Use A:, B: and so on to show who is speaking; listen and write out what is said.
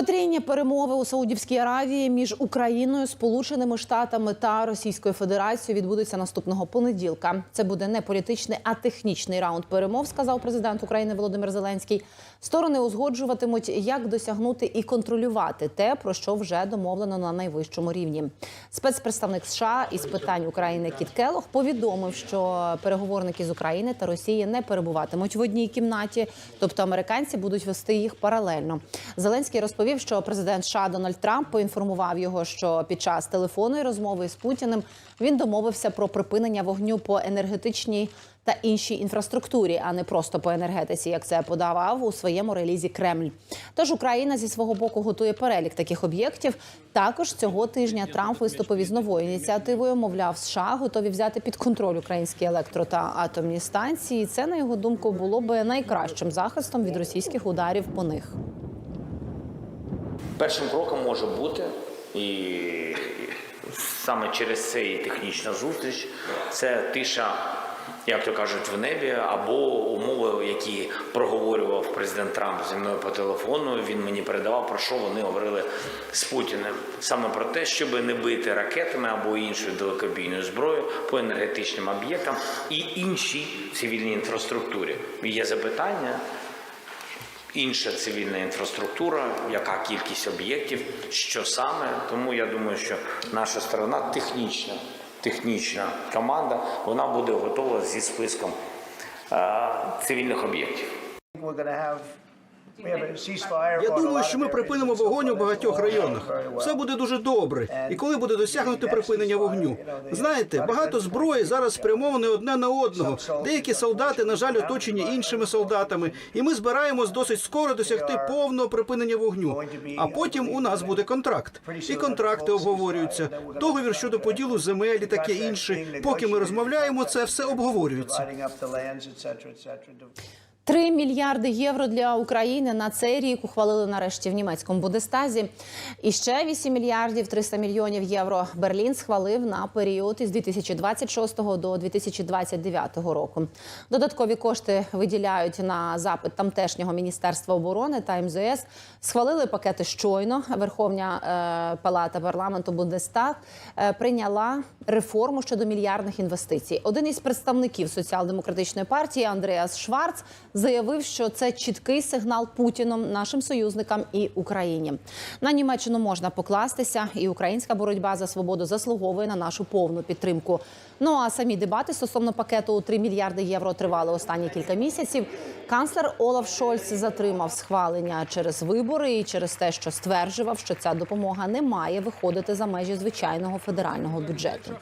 A: Потрійні перемови у Саудівській Аравії між Україною, Сполученими Штатами та Російською Федерацією відбудуться наступного понеділка. Це буде не політичний, а технічний раунд перемов, сказав президент України Володимир Зеленський. Сторони узгоджуватимуть, як досягнути і контролювати те, про що вже домовлено на найвищому рівні. Спецпредставник США із питань України Кіт Келох повідомив, що переговорники з України та Росії не перебуватимуть в одній кімнаті, тобто американці будуть вести їх паралельно. Зеленський розповів, що президент США Дональд Трамп поінформував його, що під час телефонної розмови з Путіним він домовився про припинення вогню по енергетичній та іншій інфраструктурі, а не просто по енергетиці, як це подавав у своєму релізі Кремль. Тож Україна зі свого боку готує перелік таких об'єктів. Також цього тижня Трамп виступив із новою ініціативою. Мовляв, США готові взяти під контроль українські електро та атомні станції. Це на його думку було би найкращим захистом від російських ударів по них.
B: Першим кроком може бути, і саме через це і технічна зустріч, це тиша, як то кажуть, в небі, або умови, які проговорював президент Трамп зі мною по телефону. Він мені передавав, про що вони говорили з Путіним. Саме про те, щоб не бити ракетами або іншою далекобійною зброєю по енергетичним об'єктам і іншій цивільній інфраструктурі. Є запитання. Інша цивільна інфраструктура, яка кількість об'єктів, що саме. Тому я думаю, що наша сторона технічна, технічна команда, вона буде готова зі списком е, цивільних об'єктів.
C: Я думаю, що ми припинимо вогонь у багатьох районах. Все буде дуже добре. І коли буде досягнути припинення вогню, знаєте, багато зброї зараз спрямоване одне на одного. Деякі солдати, на жаль, оточені іншими солдатами, і ми збираємось досить скоро досягти повного припинення вогню. А потім у нас буде контракт. І контракти обговорюються. Договір щодо поділу земель і таке інше. Поки ми розмовляємо, це все обговорюється.
D: Dividing up the lands, et cetera, et cetera.
A: 3 мільярди євро для України на цей рік ухвалили нарешті в німецькому Будестазі. І ще 8 мільярдів 300 мільйонів євро Берлін схвалив на період із 2026 до 2029 року. Додаткові кошти виділяють на запит тамтешнього міністерства оборони та МЗС. Схвалили пакети щойно. Верховня е, палата парламенту Бундестаг е, прийняла реформу щодо мільярдних інвестицій. Один із представників соціал-демократичної партії Андреас Шварц заявив, що це чіткий сигнал Путіном, нашим союзникам і Україні. На Німеччину можна покластися, і українська боротьба за свободу заслуговує на нашу повну підтримку. Ну а самі дебати стосовно пакету у 3 мільярди євро тривали останні кілька місяців. Канцлер Олаф Шольц затримав схвалення через вибори і через те, що стверджував, що ця допомога не має виходити за межі звичайного федерального бюджету.